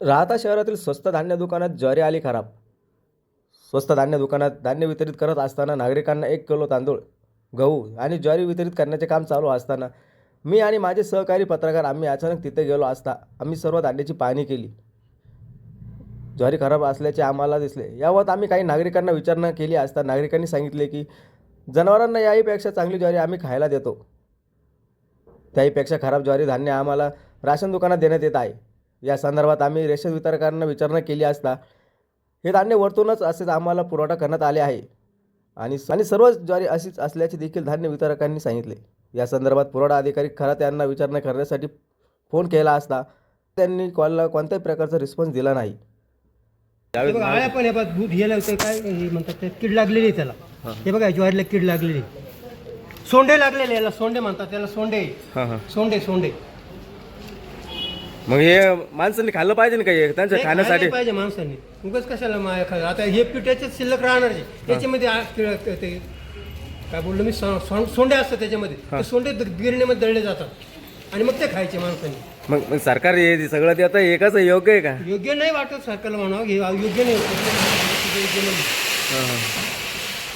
राहता शहरातील स्वस्त धान्य दुकानात ज्वारी आली खराब. स्वस्त धान्य दुकानात धान्य वितरित करत असताना नागरिकांना एक किलो तांदूळ गहू आणि ज्वारी वितरित करण्याचे काम चालू असताना मी आणि माझे सहकारी पत्रकार आम्ही अचानक तिथे गेलो असता आम्ही सर्व धान्याची पाहणी केली. ज्वारी खराब असल्याचे आम्हाला दिसले. याबाबत आम्ही काही नागरिकांना विचारणा केली असता नागरिकांनी सांगितले की जनावरांना याहीपेक्षा चांगली ज्वारी आम्ही खायला देतो. त्याहीपेक्षा खराब ज्वारी धान्य आम्हाला राशन दुकानात देण्यात येत आहे. या संदर्भात आम्ही रेशन वितरकांना विचारणा केली असता हे धान्य वरतूनच असेच आम्हाला पुरवठा करण्यात आले आहे. आणि आणि सर्व ज्वारी अशीच असल्याचे देखील धान्य वितरकांनी सांगितले. या संदर्भात पुरवठा अधिकारी खरात यांना विचारणा करण्यासाठी फोन केला असता त्यांनी कॉलला कोणत्याही प्रकारचा रिस्पॉन्स दिला नाही. हे बघा आळ्या पण हे बघा दूध हे काय हे म्हणतात ते कीड लागलेली आहे त्याला. हे. बघा ज्वारीला कीड लागलेली सोंडे लागलेले याला सोंडे म्हणतात त्याला सोंडे. हां हां. सोंडे सोंडे. मग हे माणसांनी खाल्लं पाहिजे ना काही? त्यांच्या खाण्यासाठी खायला पाहिजे माणसांनी. उगाच कशाला माया खा आता हे पिठाचे शिल्लक राहणार आहे. त्याच्यामध्ये आ- किड- ते काय बोललो मी सो- सो- सोंडे असतात त्याच्यामध्ये. ते सोंडे द- गिरणीमध्ये दळले जातात. आणि मग ते खायचे माणसांनी. मग मग सरकार हे सगळं देतं एकच योग्य आहे का? योग्य नाही वाटत सरकारला म्हणावं हे योग्य नाही होत. योग्य नाही.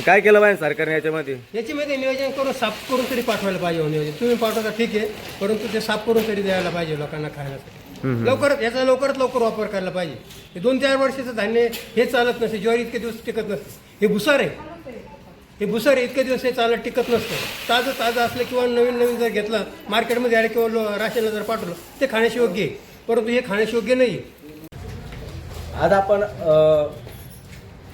काय केलं पाहिजे सरकारने याच्यामध्ये? याच्यामध्ये नियोजन करून साफ करून तरी पाठवायला पाहिजे हो नियोजन. तुम्ही पाठवता ठीक आहे. परंतु ते साफ करून तरी द्यायला पाहिजे लोकांना खाण्यासाठी लवकरात याचा लवकरात लवकर वापर करायला पाहिजे. हे दोन चार वर्षाचं धान्य हे चालत नसते ज्वारी इतके दिवस टिकत नसते. हे भुसार आहे. हे भुसार आहे इतके दिवस हे चालत टिकत नसतं. ताजं ताजं असलं किंवा नवीन नवीन जर घेतलं मार्केटमध्ये आलं किंवा लो- राशनला जर पाठवलं ते खाण्याशी योग्य आहे. परंतु हे खाण्याशी योग्य नाही आहे. आज आपण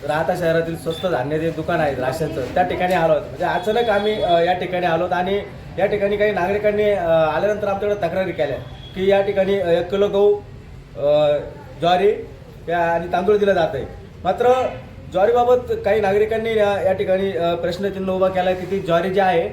राहता शहरातील स्वस्त धान्य जे दुकान आहे राशनचं त्या ठिकाणी आलो आहोत. म्हणजे अचानक आम्ही या ठिकाणी आलो आहोत आणि या ठिकाणी काही नागरिकांनी आल्यानंतर आमच्याकडे तक्रारी केल्या. की या ठिकाणी एक किलो गहू ज्वारी या आणि तांदूळ दिला जात आहे. मात्र ज्वारीबाबत काही नागरिकांनी या या ठिकाणी प्रश्नचिन्ह उभा केला की ती ज्वारी जी आहे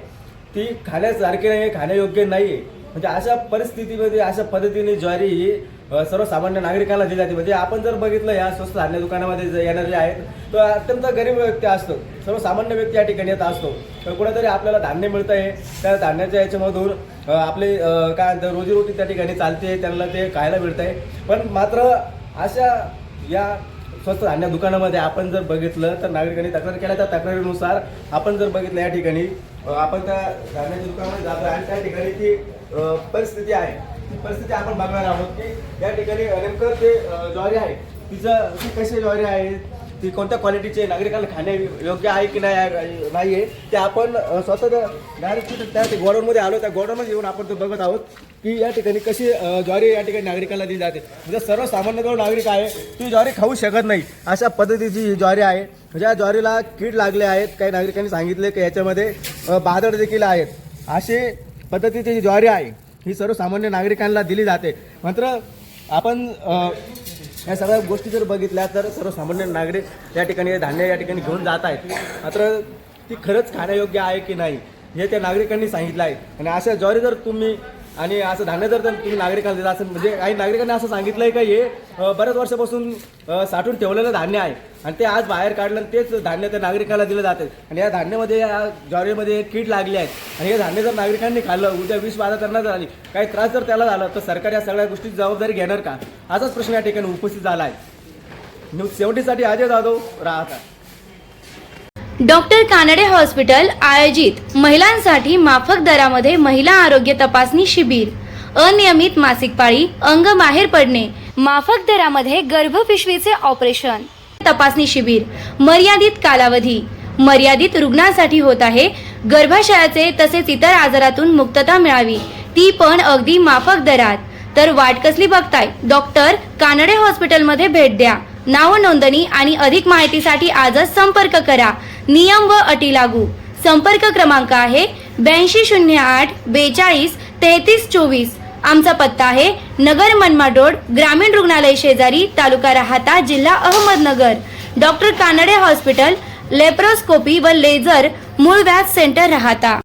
ती खाण्यासारखी नाही आहे खाण्यायोग्य नाही आहे म्हणजे अशा परिस्थितीमध्ये अशा पद्धतीने ज्वारी ही सर्वसामान्य नागरिकांना दिली जाते. म्हणजे आपण जर बघितलं या स्वस्त धान्य दुकानामध्ये जे येणारे आहेत तर अत्यंत गरीब व्यक्ती असतो. सर्वसामान्य व्यक्ती या ठिकाणी येत असतो. तर कुठेतरी आपल्याला धान्य मिळतं आहे त्या धान्याच्या याच्यामधून आपले आपली काय म्हणतात रोजीरोटी त्या ठिकाणी चालते त्यांना ते खायला मिळतं आहे पण मात्र अशा या स्वस्त धान्य दुकानामध्ये आपण जर बघितलं तर नागरिकांनी तक्रार केल्या. त्या तक्रारीनुसार आपण जर बघितलं या ठिकाणी आपण त्या धान्याच्या दुकानामध्ये जातो आणि त्या ठिकाणी ती परिस्थिती आहे. ती परिस्थिती आपण बघणार आहोत की या ठिकाणी नेमकं ते ज्वारी आहे तिचं ती कशी ज्वारी आहे ती कोणत्या क्वालिटीचे नागरिकांना खाणे योग्य आहे की नाही नाही आहे ते आपण स्वतः डायरेक्ट त्या गोडाऊनमध्ये आलो त्या गोडाऊनमध्ये येऊन आपण ते बघत आहोत की या ठिकाणी कशी ज्वारी या ठिकाणी नागरिकांना दिली जाते. म्हणजे सर्वसामान्य जो नागरिक आहे ती ज्वारी खाऊ शकत नाही अशा पद्धतीची ही ज्वारी आहे. ज्या ज्वारीला कीड लागले आहेत काही नागरिकांनी सांगितले की याच्यामध्ये अ, बादड देखील आहेत. अशी पद्धतीची जी ज्वारी आहे ही सर्वसामान्य नागरिकांना दिली जाते. मात्र आपण या सगळ्या गोष्टी जर बघितल्या तर सर्वसामान्य नागरिक या ठिकाणी धान्य या ठिकाणी घेऊन जात आहेत. मात्र ती खरंच खाण्यायोग्य आहे की नाही हे त्या नागरिकांनी सांगितलं आहे. आणि अशा ज्वारी जर तुम्ही आणि असं धान्य जर तुम्ही नागरिकांना देत असेल म्हणजे काही नागरिकांनी असं सांगितलं आहे का हे बऱ्याच वर्षापासून साठवून ठेवलेलं धान्य आहे. आणि ते आज बाहेर काढलं तेच धान्य त्या नागरिकाला दिलं जाते आणि या धान्यामध्ये या ज्वारीमध्ये कीड लागली आहे. आणि हे धान्य जर नागरिकांनी खाल्लं उद्या विष बाधा त्यांना झाली काही त्रास जर त्याला झाला तर सरकार या सगळ्या गोष्टीची जबाबदारी घेणार का? असाच प्रश्न या ठिकाणी उपस्थित झाला आहे. न्यूज सेव्हन्टीसाठी अजय जाधव राहता. डॉक्टर कानडे हॉस्पिटल आयोजित महिलांसाठी माफक दरामध्ये महिला आरोग्य तपासणी शिबिर. अनियमित मासिक पाळी अंग बाहेर पडणे माफक दरामध्ये गर्भपिशवीचे ऑपरेशन. तपासणी शिबिर मर्यादित कालावधी. मर्यादित रुग्णांसाठी होत आहे गर्भाशयाचे तसेच इतर आजारातून मुक्तता मिळावी. ती पण अगदी माफक दरात. तर वाट कसली बघताय? डॉक्टर कानडे हॉस्पिटलमध्ये भेट द्या. नाव नोंदणी आणि अधिक माहितीसाठी आजच संपर्क करा. नियम व अटी लागू. संपर्क क्रमांक आहे ब्याऐंशी शून्य आठ बेचाळीस तेहतीस चोवीस. आमचा पत्ता आहे नगर मनमाड रोड ग्रामीण रुग्णालय शेजारी तालुका राहता जिल्हा Ahmednagar. Doctor Kanade hospital laparoscopy व लेझर मूळ व्याज सेंटर राहता.